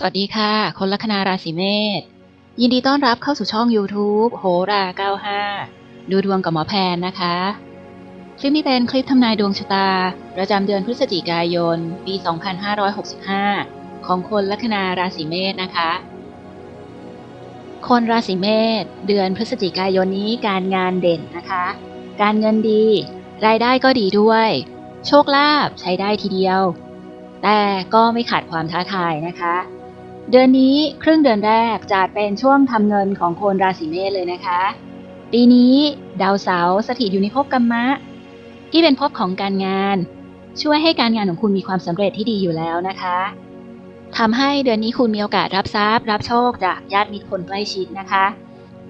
สวัสดีค่ะ คนลัคนาราศีเมษ ยินดีต้อนรับเข้าสู่ช่อง YouTube โหรา 95 ดูดวงกับหมอแพนนะคะ คลิปนี้เป็นคลิปทำนายดวงชะตา ประจำเดือนพฤศจิกายน ปี 2565 ของคนลัคนาราศีเมษนะคะ คนราศีเมษ เดือนพฤศจิกายนนี้การงานเด่นนะคะ การเงินดี รายได้ก็ดีด้วย โชคลาภใช้ได้ทีเดียว แต่ก็ไม่ขาดความท้าทายนะคะ เดือนนี้ครึ่งเดือนแรกจะเป็นช่วงทำเงินของคนราศีเมษเลยนะคะ ปีนี้ดาวเสาร์สถิตอยู่ในภพกรรมะ ที่เป็นภพของการงาน ช่วยให้การงานของคุณมีความสำเร็จที่ดีอยู่แล้วนะคะทำให้เดือนนี้คุณมีโอกาสรับทรัพย์ รับโชคจากญาติมิตรคนใกล้ชิดนะคะ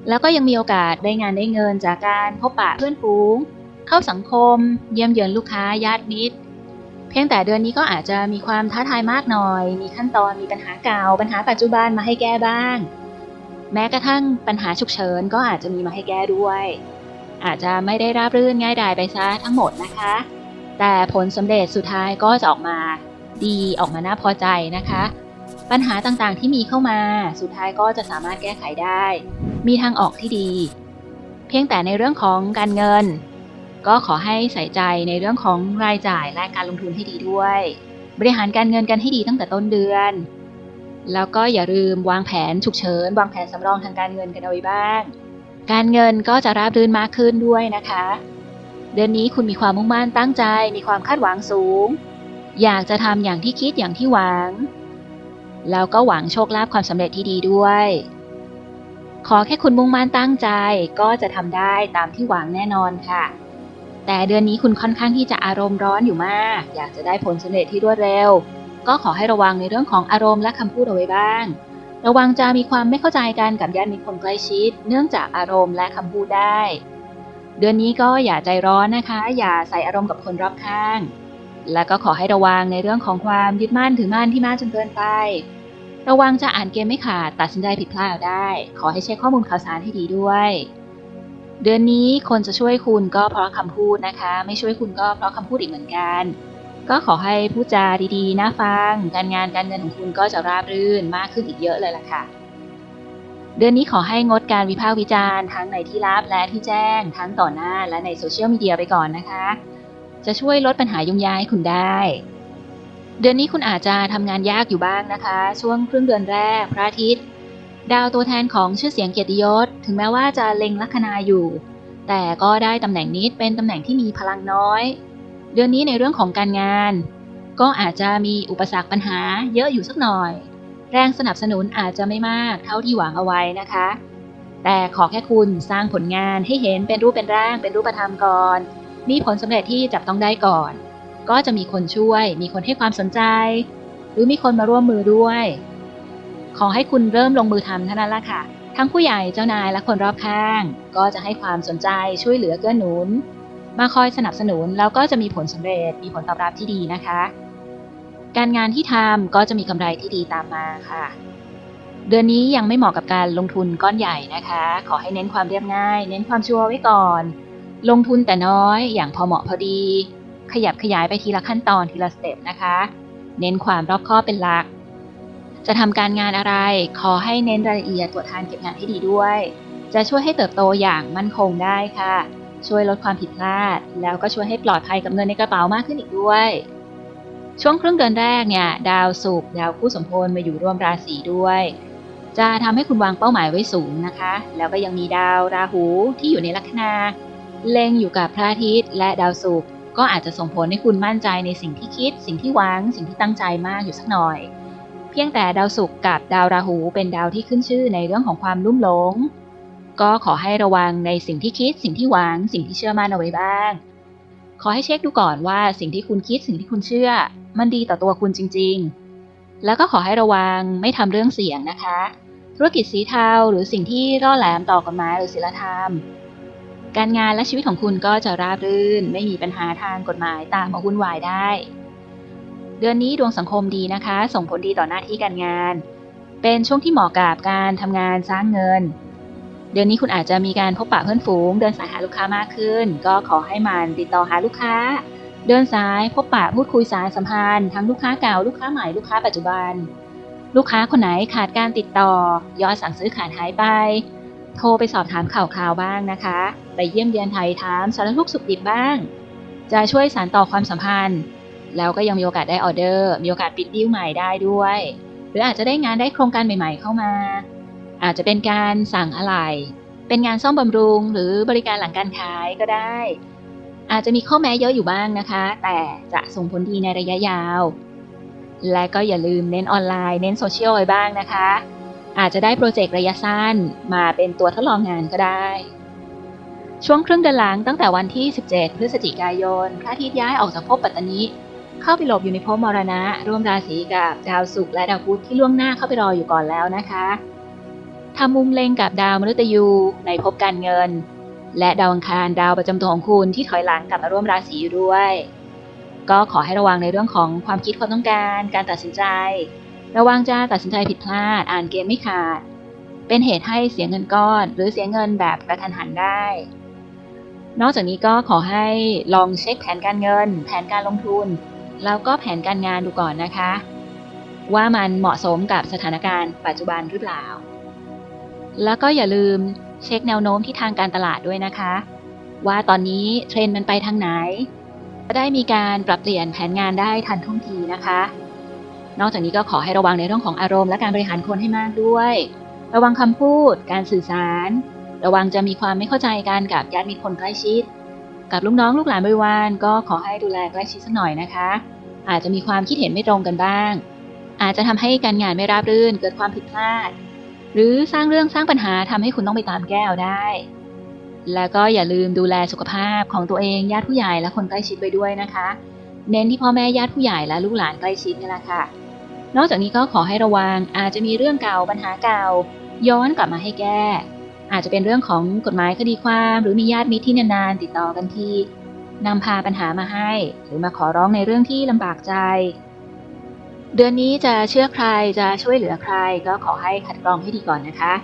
แล้วก็ยังมีโอกาสได้งานได้เงินจากการพบปะเพื่อนฝูง เข้าสังคม เยี่ยมเยือนลูกค้าญาติมิตร เพียงแต่เดือนนี้ก็อาจจะมีความท้าทายมากหน่อย มีขั้นตอนมีปัญหาเก่า ปัญหาปัจจุบันมาให้แก้บ้าง แม้กระทั่งปัญหาฉุกเฉินก็อาจจะมีมาให้แก้ด้วย อาจจะไม่ได้ราบรื่นง่ายดายไปซะทั้งหมดนะคะ แต่ผลสำเร็จสุดท้ายก็จะออกมาดีออกมาน่าพอใจนะคะ ปัญหาต่างๆที่มีเข้ามาสุดท้ายก็จะสามารถแก้ไขได้ มีทางออกที่ดี เพียงแต่ในเรื่องของการเงิน ก็ขอให้ใส่ใจในเรื่องของรายจ่ายและการลงทุนให้ดีด้วย บริหารการเงินกันให้ดีตั้งแต่ต้นเดือน แล้วก็อย่าลืมวางแผนฉุกเฉิน วางแผนสำรองทางการเงินกันเอาไว้บ้าง การเงินก็จะราบรื่นมากขึ้นด้วยนะคะ เดือนนี้คุณมีความมุ่งมั่นตั้งใจ มีความคาดหวังสูง อยากจะทำอย่างที่คิดอย่างที่หวัง แล้วก็หวังโชคลาภความสำเร็จที่ดีด้วยขอแค่คุณมุ่งมั่นตั้งใจก็จะทำได้ตามที่หวังแน่นอนค่ะ แต่เดือนนี้คุณค่อนข้างที่จะอารมณ์ร้อนอยู่มาก อยากจะได้ผลสำเร็จที่รวดเร็ว ก็ขอให้ระวังในเรื่องของอารมณ์และคำพูดเอาไว้บ้าง ระวังจะมีความไม่เข้าใจกันกับญาติมิตรคนใกล้ชิด เนื่องจากอารมณ์และคำพูดได้ เดือนนี้ก็อย่าใจร้อนนะคะ อย่าใส่อารมณ์กับคนรอบข้าง และก็ขอให้ระวังในเรื่องของความยึดมั่นถือมั่นที่มากจนเกินไประวังจะอ่านเกมไม่ขาดตัดสินใจผิดพลาดได้ ขอให้เช็คข้อมูลข่าวสารให้ดีด้วย เดือนนี้คนจะช่วยคุณก็เพราะคำพูดนะคะ ไม่ช่วยคุณก็เพราะคำพูดอีกเหมือนกัน ก็ขอให้พูดจาดีๆน่าฟัง การงานการเงินของคุณก็จะราบรื่นมากขึ้นอีกเยอะเลยล่ะค่ะ เดือนนี้ขอให้งดการวิพากษ์วิจารณ์ทั้งในที่ลับและที่แจ้ง ทั้งต่อหน้าและในโซเชียลมีเดียไปก่อนนะคะ จะช่วยลดปัญหายุ่งยากให้คุณได้เดือนนี้คุณอาจจะทำงานยากอยู่บ้างนะคะ ช่วงครึ่งเดือนแรกพระอาทิตย์ ดาวตัวแทนของชื่อเสียงเกียรติยศ ถึงแม้ว่าจะเล็งลัคนาอยู่ แต่ก็ได้ตำแหน่งนี้เป็นตำแหน่งที่มีพลังน้อย เดือนนี้ในเรื่องของการงาน ก็อาจจะมีอุปสรรคปัญหาเยอะอยู่สักหน่อย แรงสนับสนุนอาจจะไม่มากเท่าที่หวังเอาไว้นะคะ แต่ขอแค่คุณสร้างผลงานให้เห็นเป็นรูปเป็นร่าง เป็นรูปธรรมก่อน มีผลสำเร็จที่จับต้องได้ก่อน ก็จะมีคนช่วย มีคนให้ความสนใจ หรือมีคนมาร่วมมือด้วย ขอให้คุณเริ่มลงมือทำเท่านั้นละค่ะ ทั้งผู้ใหญ่เจ้านายและคนรอบข้าง ก็จะให้ความสนใจช่วยเหลือเกื้อหนุน มาคอยสนับสนุนแล้วก็จะมีผลสำเร็จมีผลตอบรับที่ดีนะคะ การงานที่ทำก็จะมีกำไรที่ดีตามมาค่ะ เดือนนี้ยังไม่เหมาะกับการลงทุนก้อนใหญ่นะคะ ขอให้เน้นความเรียบง่าย เน้นความชัวร์ไว้ก่อน ลงทุนแต่น้อยอย่างพอเหมาะพอดี ขยับขยายไปทีละขั้นตอนทีละสเต็ปนะคะ เน้นความรอบคอบเป็นหลัก จะทำการงานอะไร ขอให้เน้นรายละเอียดตรวจทานเก็บงานให้ดีด้วย จะช่วยให้เติบโตอย่างมั่นคงได้ค่ะ ช่วยลดความผิดพลาด แล้วก็ช่วยให้ปลอดภัยกับเงินในกระเป๋ามากขึ้นอีกด้วย ช่วงครึ่งเดือนแรกเนี่ย ดาวศุกร์ดาวคู่สมพลมาอยู่ร่วมราศีด้วย จะทำให้คุณวางเป้าหมายไว้สูงนะคะ แล้วก็ยังมีดาวราหูที่อยู่ในลัคนาเล็งอยู่กับพระอาทิตย์และดาวศุกร์ก็อาจจะส่งผลให้คุณมั่นใจในสิ่งที่คิด สิ่งที่หวัง สิ่งที่ตั้งใจมากอยู่สักหน่อย พียงแต่ดาวศุกร์กับดาวราหูเป็นดาวที่ขึ้นชื่อในเรื่องของความลุ่มหลง ก็ขอให้ระวังในสิ่งที่คิด สิ่งที่หวัง สิ่งที่เชื่อมั่นเอาไว้บ้าง ขอให้เช็คดูก่อนว่าสิ่งที่คุณคิดสิ่งที่คุณเชื่อ มันดีต่อตัวคุณจริง ๆ แล้วก็ขอให้ระวังไม่ทำเรื่องเสี่ยงนะคะ ธุรกิจสีเทาหรือสิ่งที่ร่อแหลมต่อกฎหมายหรือศีลธรรม การงานและชีวิตของคุณก็จะราบรื่น ไม่มีปัญหาทางกฎหมายตามมาวุ่นวายได้ เดือนนี้ดวงสังคมดีนะคะ ส่งผลดีต่อหน้าที่การงาน เป็นช่วงที่เหมาะกับการทำงานสร้างเงิน เดือนนี้คุณอาจจะมีการพบปะเพื่อนฝูง เดินสายหาลูกค้ามากขึ้น ก็ขอให้มันติดต่อหาลูกค้า เดินสายพบปะพูดคุยสายสัมพันธ์ทั้งลูกค้าเก่าลูกค้าใหม่ลูกค้าปัจจุบัน ลูกค้าคนไหนขาดการติดต่อ ยอดสั่งซื้อขาดหายไป โทรไปสอบถามข่าวคราวบ้างนะคะ ไปเยี่ยมเยียนไทยถามสารทุกสุขดิบบ้าง จะช่วยสานต่อความสัมพันธ์ แล้วก็ยังมีโอกาสได้ออเดอร์ มีโอกาสปิดดีลใหม่ได้ด้วย หรืออาจจะได้งานได้โครงการใหม่ๆเข้ามา อาจจะเป็นการสั่งอะไรเป็นงานซ่อมบำรุง หรือบริการหลังการขายก็ได้ อาจจะมีข้อแม้เยอะอยู่บ้างนะคะ แต่จะส่งผลดีในระยะยาว และก็อย่าลืมเน้นออนไลน์ เน้นโซเชียลไว้บ้างนะคะ อาจจะได้โปรเจกต์ระยะสั้นมาเป็นตัวทดลองงานก็ได้ช่วงครึ่งเดือนหลังตั้งแต่วันที่ 17 พฤศจิกายน พระอาทิตย์ย้ายออกจากภพปัตตานี เข้าไปหลบอยู่ในภพมรณะ ร่วมราศีกับดาวศุกร์และดาวพุธที่ล่วงหน้าเข้าไปรออยู่ก่อนแล้วนะคะทำมุมเล็งกับดาวมฤตยูในภพการเงิน และดาวอังคารดาวประจำตัวของคุณที่ถอยหลังกลับมาร่วมราศีอยู่ด้วย ก็ขอให้ระวังในเรื่องของความคิดความต้องการ การตัดสินใจ ระวังจะตัดสินใจผิดพลาด อ่านเกมไม่ขาด เป็นเหตุให้เสียเงินก้อน หรือเสียเงินแบบกระทันหันได้นอกจากนี้ก็ขอให้ลองเช็คแผนการเงิน แผนการลงทุน แล้วก็แผนการงานดูก่อนนะคะ ว่ามันเหมาะสมกับสถานการณ์ปัจจุบันหรือเปล่า แล้วก็อย่าลืมเช็คแนวโน้มที่ทางการตลาดด้วยนะคะ ว่าตอนนี้เทรนด์มันไปทางไหนจะได้มีการปรับเปลี่ยนแผนงานได้ทันท่วงทีนะคะ นอกจากนี้ก็ขอให้ระวังในเรื่องของอารมณ์และการบริหารคนให้มากด้วย ระวังคำพูด การสื่อสาร ระวังจะมีความไม่เข้าใจกันกับญาติมิตรคนใกล้ชิด กับลูกน้องลูกหลานบริวารก็ขอให้ดูแลใกล้ชิดสักหน่อยนะคะ อาจจะมีความคิดเห็นไม่ตรงกันบ้าง อาจจะทำให้การงานไม่ราบรื่นเกิดความผิดพลาด หรือสร้างเรื่องสร้างปัญหาทำให้คุณต้องไปตามแก้วได้ แล้วก็อย่าลืมดูแลสุขภาพของตัวเองญาติผู้ใหญ่และคนใกล้ชิดไปด้วยนะคะ เน้นที่พ่อแม่ญาติผู้ใหญ่และลูกหลานใกล้ชิดนี่แหละค่ะ นอกจากนี้ก็ขอให้ระวังอาจจะมีเรื่องเก่าปัญหาเก่าย้อนกลับมาให้แก้ อาจจะเป็นเรื่องของกฎหมายคดีความ หรือมีญาติมิตรที่นานๆติดต่อกันทีนำพาปัญหามาให้ หรือมาขอร้องในเรื่องที่ลำบากใจ เดือนนี้จะเชื่อใครจะช่วยเหลือใคร ก็ขอให้คัดกรองให้ดีก่อนนะคะ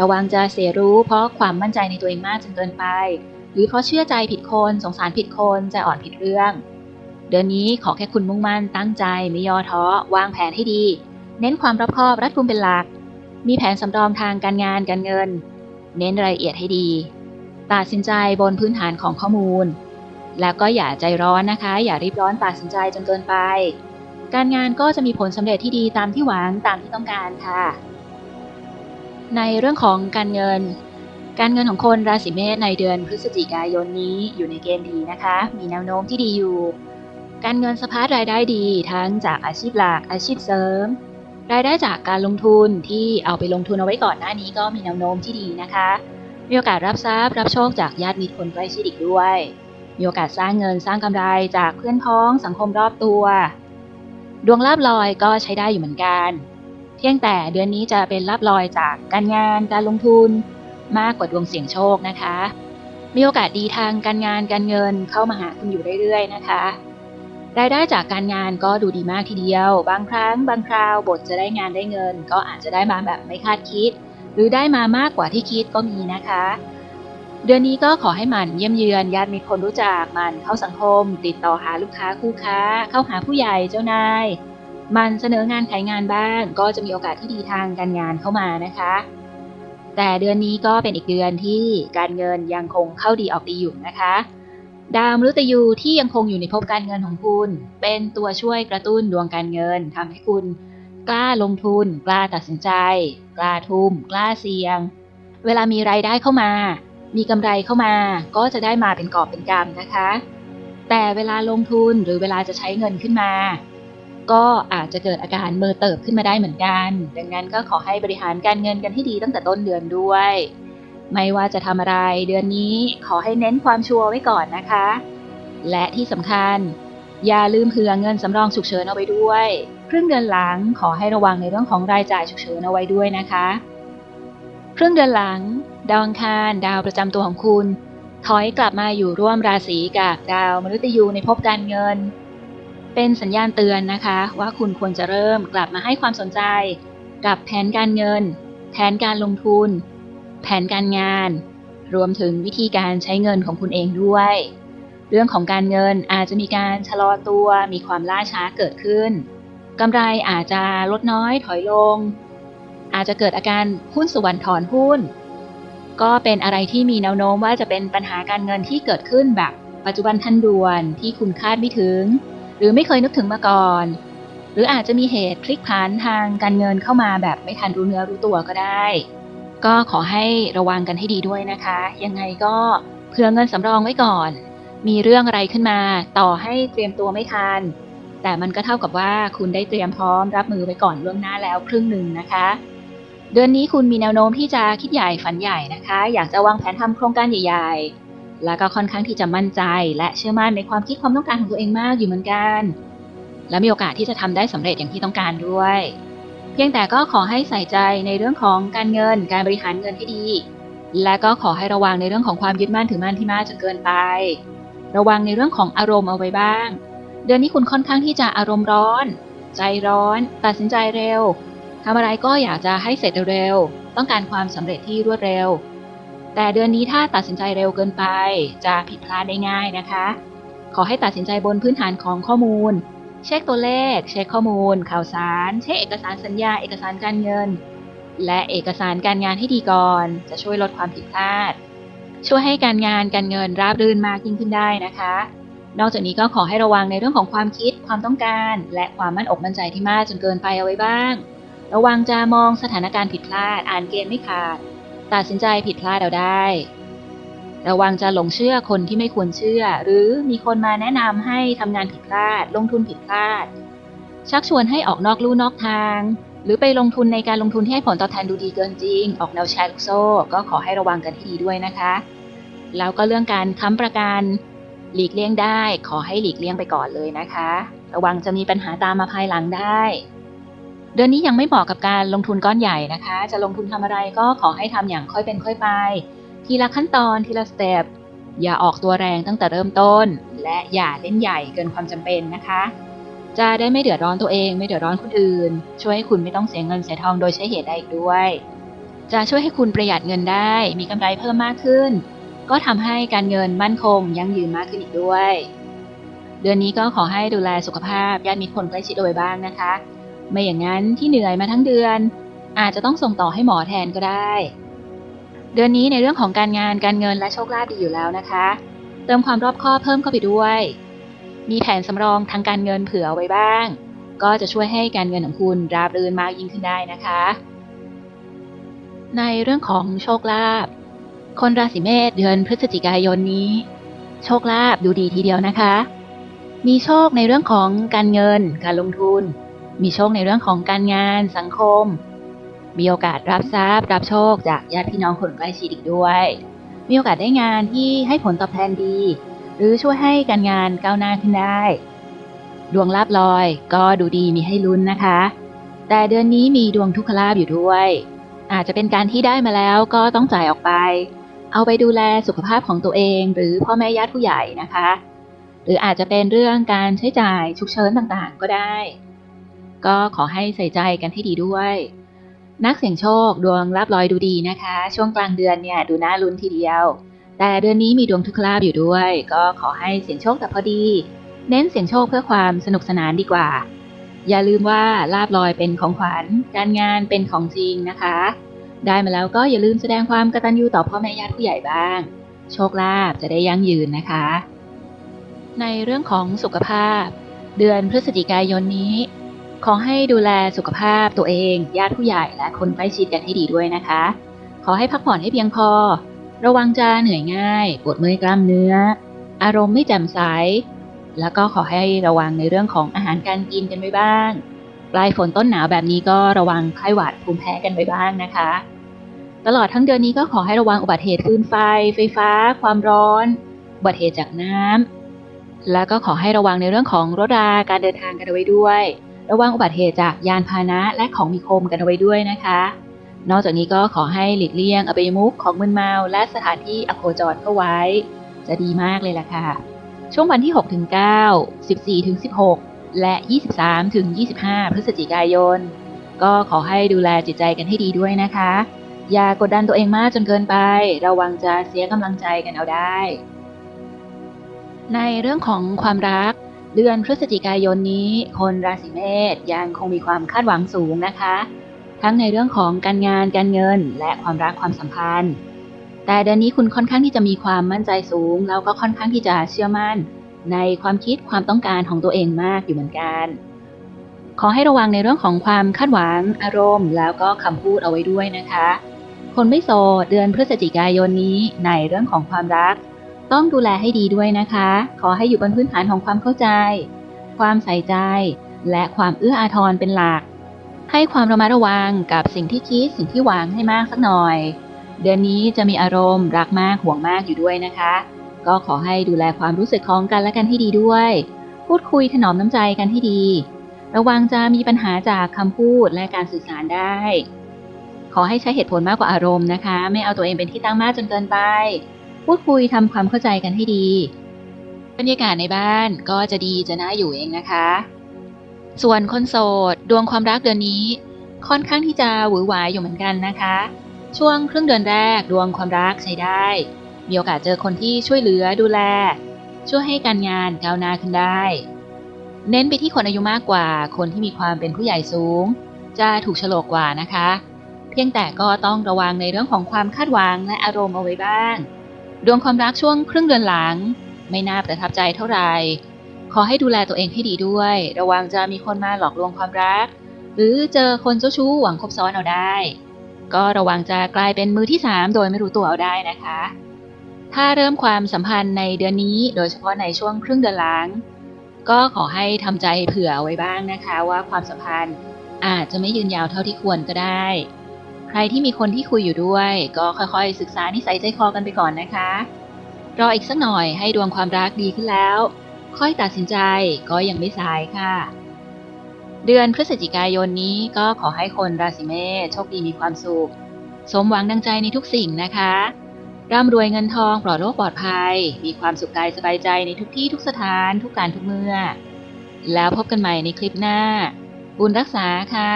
ระวังจะเสียรู้เพราะความมั่นใจในตัวเองมากจนเกินไป หรือเพราะเชื่อใจผิดคนสงสารผิดคนใจอ่อนผิดเรื่อง เดือนนี้ขอแค่คุณมุ่งมั่นตั้งใจไม่ย่อท้อวางแผนให้ดี เน้นความรอบคอบรัดกุมเป็นหลัก มีแผนสำรองทางการงานการเงิน เน้นรายละเอียดให้ดี ตัดสินใจบนพื้นฐานของข้อมูล แล้วก็อย่าใจร้อนนะคะ อย่ารีบร้อนตัดสินใจจนเกินไป การงานก็จะมีผลสำเร็จที่ดีตามที่หวังตามที่ต้องการค่ะ ในเรื่องของการเงิน การเงินของคนราศีเมษในเดือนพฤศจิกายนนี้อยู่ในเกณฑ์ดีนะคะ มีแนวโน้มที่ดีอยู่ การเงินสะพัดรายได้ดีทั้งจากอาชีพหลักอาชีพเสริม รายได้จากการลงทุนที่เอาไปลงทุนเอาไว้ก่อนหน้านี้ก็มีแนวโน้มที่ดีนะคะ มีโอกาสรับทรัพย์รับโชคจากญาติมิตรคนใกล้ชิดอีกด้วย มีโอกาสสร้างเงินสร้างกำไรจากเพื่อนพ้องสังคมรอบตัว ดวงลาบลอยก็ใช้ได้อยู่เหมือนกัน เพียงแต่เดือนนี้จะเป็นลาบลอยจากการงานการลงทุน มากกว่าดวงเสี่ยงโชคนะคะ มีโอกาสดีทางการงานการเงินเข้ามาหาคุณอยู่เรื่อยๆนะคะ รายได้จากการงานก็ดูดีมากทีเดียว บางครั้ง บางคราวบทจะได้งานได้เงิน ก็อาจจะได้มาแบบไม่คาดคิด หรือได้มามากกว่าที่คิดก็มีนะคะ เดือนนี้ก็ขอให้มันเยี่ยมเยือนญาติมีคนรู้จักมันเข้าสังคม ติดต่อหาลูกค้าคู่ค้า เข้าหาผู้ใหญ่เจ้านาย มันเสนองานขายงานบ้าง ก็จะมีโอกาสที่ดีทางการงานเข้ามานะคะ แต่เดือนนี้ก็เป็นอีกเดือนที่การเงินยังคงเข้าดีออกดีอยู่นะคะ ดาวมฤตยูที่ยังคงอยู่ในภพการเงินของคุณ เป็นตัวช่วยกระตุ้นดวงการเงินทำให้คุณ กล้าลงทุน กล้าตัดสินใจ กล้าทุ่ม กล้าเสี่ยง เวลามีรายได้เข้ามา มีกำไรเข้ามา ก็จะได้มาเป็นกอบเป็นกำนะคะ แต่เวลาลงทุนหรือเวลาจะใช้เงินขึ้นมา ก็อาจจะเกิดอาการเมื่อเติบขึ้นมาได้เหมือนกัน ดังนั้นก็ขอให้บริหารการเงินกันให้ดีตั้งแต่ต้นเดือนด้วย ไม่ว่าจะทำอะไรเดือนนี้ขอให้เน้นความชัวร์ไว้ก่อนนะคะ และที่สำคัญ อย่าลืมเผื่อเงินสำรองฉุกเฉินเอาไว้ด้วย ครึ่งเดือนหลังขอให้ระวังในเรื่องของรายจ่ายฉุกเฉินเอาไว้ด้วยนะคะ ครึ่งเดือนหลัง ดาวอังคารดาวประจำตัวของคุณ ถอยกลับมาอยู่ร่วมราศีกับดาวมฤตยูในภพการเงิน เป็นสัญญาณเตือนนะคะ ว่าคุณควรจะเริ่มกลับมาให้ความสนใจ กับแผนการเงิน แผนการลงทุน แผนการงาน รวมถึงวิธีการใช้เงินของคุณเองด้วย เรื่องของการเงินอาจจะมีการชะลอตัว มีความล่าช้าเกิดขึ้นกำไรอาจจะลดน้อยถอยลง อาจจะเกิดอาการหุ้นส่วนถอนหุ้น ก็เป็นอะไรที่มีแนวโน้มว่าจะเป็นปัญหาการเงินที่เกิดขึ้นแบบปัจจุบันทันด่วนที่คุณคาดไม่ถึง หรือไม่เคยนึกถึงมาก่อน หรืออาจจะมีเหตุพลิกผันทางการเงินเข้ามาแบบไม่ทันรู้เนื้อรู้ตัวก็ได้ ก็ขอให้ระวังกันให้ดีด้วยนะคะ ยังไงก็เผื่อเงินสำรองไว้ก่อน มีเรื่องอะไรขึ้นมา ต่อให้เตรียมตัวไม่ทัน แต่มันก็เท่ากับว่าคุณได้เตรียมพร้อมรับมือไว้ก่อนล่วงหน้าแล้วครึ่งหนึ่งนะคะ เดือนนี้คุณมีแนวโน้มที่จะคิดใหญ่ฝันใหญ่นะคะ อยากจะวางแผนทำโครงการใหญ่ ๆ แล้วก็ค่อนข้างที่จะมั่นใจ และเชื่อมั่นในความคิดความต้องการของตัวเองมากอยู่เหมือนกัน และมีโอกาสที่จะทำได้สำเร็จอย่างที่ต้องการด้วย พียงแต่ก็ขอให้ใส่ใจในเรื่องของการเงิน การบริหารเงินให้ดี และก็ขอให้ระวังในเรื่องของความยึดมั่นถือมั่นที่มากจนเกินไป ระวังในเรื่องของอารมณ์เอาไว้บ้าง เดือนนี้คุณค่อนข้างที่จะอารมณ์ร้อน ใจร้อน ตัดสินใจเร็วทำอะไรก็อยากจะให้เสร็จเร็วๆต้องการความสำเร็จที่รวดเร็ว แต่เดือนนี้ถ้าตัดสินใจเร็วเกินไป จะผิดพลาดได้ง่ายนะคะ ขอให้ตัดสินใจบนพื้นฐานของข้อมูล เช็คตัวเลข เช็คข้อมูล ข่าวสาร เช็คเอกสารสัญญา เอกสารการเงิน และเอกสารการงานให้ดีก่อน จะช่วยลดความผิดพลาด ช่วยให้การงานการเงินราบรื่นมากยิ่งขึ้นได้นะคะ นอกจากนี้ก็ขอให้ระวังในเรื่องของความคิด ความต้องการ และความมั่นอกมั่นใจที่มากจนเกินไปเอาไว้บ้าง ระวังจะมองสถานการณ์ผิดพลาด อ่านเกณฑ์ไม่ขาด ตัดสินใจผิดพลาดเอาได้ ระวังจะหลงเชื่อคนที่ไม่ควรเชื่อ หรือมีคนมาแนะนำให้ทำงานผิดพลาด ลงทุนผิดพลาด ชักชวนให้ออกนอกลู่นอกทาง หรือไปลงทุนในการลงทุนที่ให้ผลตอบแทนดูดีเกินจริง ออกแนวแชร์ลูกโซ่ ก็ขอให้ระวังกันให้ดีด้วยนะคะ แล้วก็เรื่องการค้ำประกันหลีกเลี่ยงได้ ขอให้หลีกเลี่ยงไปก่อนเลยนะคะ ระวังจะมีปัญหาตามมาภายหลังได้เดือนนี้ยังไม่เหมาะกับการลงทุนก้อนใหญ่นะคะ จะลงทุนทำอะไรก็ขอให้ทำอย่างค่อยเป็นค่อยไป ทีละขั้นตอนทีละสเต็ปอย่าออกตัวแรงตั้งแต่เริ่มต้น และอย่าเล่นใหญ่เกินความจำเป็นนะคะ จะได้ไม่เดือดร้อนตัวเอง ไม่เดือดร้อนคนอื่น ช่วยให้คุณไม่ต้องเสียเงินเสียทองโดยใช้เหตุใดอีกด้วย จะช่วยให้คุณประหยัดเงินได้ มีกำไรเพิ่มมากขึ้น ก็ทำให้การเงินมั่นคงยั่งยืนมากขึ้นอีกด้วย เดือนนี้ก็ขอให้ดูแลสุขภาพญาติมิตรคนใกล้ชิดเอาไว้บ้างนะคะ ไม่อย่างนั้นที่เหนื่อยมาทั้งเดือน อาจจะต้องส่งต่อให้หมอแทนก็ได้ เดือนนี้ในเรื่องของการงานการเงินและโชคลาภดีอยู่แล้วนะคะ เติมความรอบคอบเพิ่มเข้าไปด้วย มีแผนสำรองทางการเงินเผื่ออไว้บ้าง ก็จะช่วยให้การเงินของคุณราบรื่นมากยิ่งขึ้นได้นะคะ ในเรื่องของโชคลาภคนราศีเมษเดือนพฤศจิกายนนี้ โชคลาภดูดีทีเดียวนะคะ มีโชคในเรื่องของการเงิน การลงทุน มีโชคในเรื่องของการงานสังคม มีโอกาสรับทรัพย์ รับโชคจากญาติพี่น้องคนใกล้ชิดอีกด้วย มีโอกาสได้งานที่ให้ผลตอบแทนดี หรือช่วยให้การงานก้าวหน้าขึ้นได้ ดวงลาบลอยก็ดูดีมีให้ลุ้นนะคะ แต่เดือนนี้มีดวงทุกขลาบอยู่ด้วย อาจจะเป็นการที่ได้มาแล้วก็ต้องจ่ายออกไป เอาไปดูแลสุขภาพของตัวเอง หรือพ่อแม่ญาติผู้ใหญ่นะคะ หรืออาจจะเป็นเรื่องการใช้จ่ายฉุกเฉินต่างๆ ก็ได้ ก็ขอให้ใส่ใจกันให้ดีด้วย นักเสี่ยงโชคดวงลาบลอยดูดีนะคะ ช่วงกลางเดือนเนี่ยดูน่าลุ้นทีเดียว แต่เดือนนี้มีดวงทุกขลาบอยู่ด้วย ก็ขอให้เสี่ยงโชคแต่พอดี เน้นเสี่ยงโชคเพื่อความสนุกสนานดีกว่า อย่าลืมว่าลาบลอยเป็นของขวัญ การงานเป็นของจริงนะคะ ได้มาแล้วก็อย่าลืมแสดงความกตัญญูต่อพ่อแม่ญาติผู้ใหญ่บ้าง โชคลาภจะได้ยั่งยืนนะคะ ในเรื่องของสุขภาพ เดือนพฤศจิกายนนี้ ขอให้ดูแลสุขภาพตัวเอง ญาติผู้ใหญ่และคนใกล้ชิดกันให้ดีด้วยนะคะ ขอให้พักผ่อนให้เพียงพอ ระวังจะเหนื่อยง่าย ปวดเมื่อยกล้ามเนื้อ อารมณ์ไม่แจ่มใส แล้วก็ขอให้ระวังในเรื่องของอาหารการกินกันไว้บ้าง ปลายฝนต้นหนาวแบบนี้ก็ระวังไข้หวัดภูมิแพ้กันไว้บ้างนะคะ ตลอดทั้งเดือนนี้ก็ขอให้ระวังอุบัติเหตุฟืนไฟ ไฟฟ้า ความร้อน อุบัติเหตุจากน้ำแล้วก็ขอให้ระวังในเรื่องของรถราการเดินทางกันไว้ด้วย ระวังอุบัติเหตุจากยานพาหนะและของมีคมกันเอาไว้ด้วยนะคะ นอกจากนี้ก็ขอให้หลีกเลี่ยงอบายมุขของมึนเมาและสถานที่อโคจรเข้าไว้ จะดีมากเลยล่ะค่ะ ช่วงวันที่6ถึง9 14ถึง16 และ 23ถึง25 พฤศจิกายน ก็ขอให้ดูแลจิตใจกันให้ดีด้วยนะคะ อย่ากดดันตัวเองมากจนเกินไป ระวังจะเสียกำลังใจกันเอาได้ ในเรื่องของความรัก เดือนพฤศจิกายนนี้ คนราศีเมษยังคงมีความคาดหวังสูงนะคะ ทั้งในเรื่องของการงานการเงิน และความรักความสัมพันธ์ แต่เดือนนี้คุณค่อนข้างที่จะมีความมั่นใจสูง แล้วก็ค่อนข้างที่จะเชื่อมั่น ในความคิดความต้องการของตัวเองมากอยู่เหมือนกัน ขอให้ระวังในเรื่องของความคาดหวังอารมณ์ แล้วก็คำพูดเอาไว้ด้วยนะคะ คนไม่โสดเดือนพฤศจิกายนนี้ในเรื่องของความรัก ต้องดูแลให้ดีด้วยนะคะ ขอให้อยู่บนพื้นฐานของความเข้าใจ ความใส่ใจ และความเอื้ออาทรเป็นหลัก ให้ความระมัดระวังกับสิ่งที่คิดสิ่งที่หวังให้มากสักหน่อย เดือนนี้จะมีอารมณ์รักมากห่วงมากอยู่ด้วยนะคะ ก็ขอให้ดูแลความรู้สึกของกันและกันให้ดีด้วย พูดคุยถนอมน้ำใจกันให้ดี ระวังจะมีปัญหาจากคำพูดและการสื่อสารได้ ขอให้ใช้เหตุผลมากกว่าอารมณ์นะคะ ไม่เอาตัวเองเป็นที่ตั้งมากจนเกินไป พูดคุยทำความเข้าใจกันให้ดี บรรยากาศในบ้านก็จะดีจะน่าอยู่เองนะคะ ส่วนคนโสดดวงความรักเดือนนี้ ค่อนข้างที่จะหวือหวายอยู่เหมือนกันนะคะ ช่วงครึ่งเดือนแรกดวงความรักใช้ได้ มีโอกาสเจอคนที่ช่วยเหลือดูแล ช่วยให้การงานก้าวหน้าขึ้นได้ เน้นไปที่คนอายุมากกว่า คนที่มีความเป็นผู้ใหญ่สูง จะถูกฉลกกว่านะคะ เพียงแต่ก็ต้องระวังในเรื่องของความคาดหวังและอารมณ์เอาไว้บ้าง ดวงความรักช่วงครึ่งเดือนหลัง ไม่น่าประทับใจเท่าไหร่ขอให้ดูแลตัวเองให้ดีด้วย ระวังจะมีคนมาหลอกลวงความรัก หรือเจอคนเจ้าชู้หวังคบซ้อนเอาได้ ก็ระวังจะกลายเป็นมือที่สามโดยไม่รู้ตัวเอาได้นะคะ ถ้าเริ่มความสัมพันธ์ในเดือนนี้ โดยเฉพาะในช่วงครึ่งเดือนหลัง ก็ขอให้ทำใจเผื่ออไว้บ้างนะคะว่าความสัมพันธ์อาจจะไม่ยืนยาวเท่าที่ควรก็ได้ รที่มีคนที่คุยอยู่ด้วย ก็ค่อยๆ ศึกษานิสัยใจคอกันไปก่อนนะคะ รออีกสักหน่อยให้ดวงความรักดีขึ้นแล้ว ค่อยตัดสินใจก็ยังไม่สายค่ะ เดือนพฤศจิกายนนี้ก็ขอให้คนราศีเมษโชคดีมีความสุข สมหวังดังใจในทุกสิ่งนะคะร่ำรวยเงินทองปลอดโรคปลอดภัย มีความสุขกายสบายใจในทุกที่ทุกสถานทุกการทุกเมื่อ แล้วพบกันใหม่ในคลิปหน้า บุญรักษาค่ะ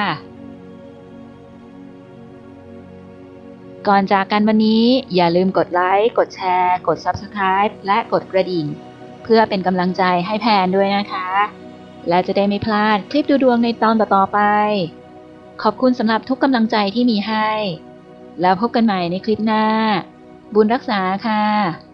ก่อนจากกันวันนี้อย่าลืมกดไลค์ กดแชร์ กด Subscribe และกดกระดิ่ง เพื่อเป็นกำลังใจให้แพนด้วยนะคะ และจะได้ไม่พลาดคลิปดูดวงในตอนต่อๆไป ขอบคุณสำหรับทุกกำลังใจที่มีให้ แล้วพบกันใหม่ในคลิปหน้า บุญรักษาค่ะ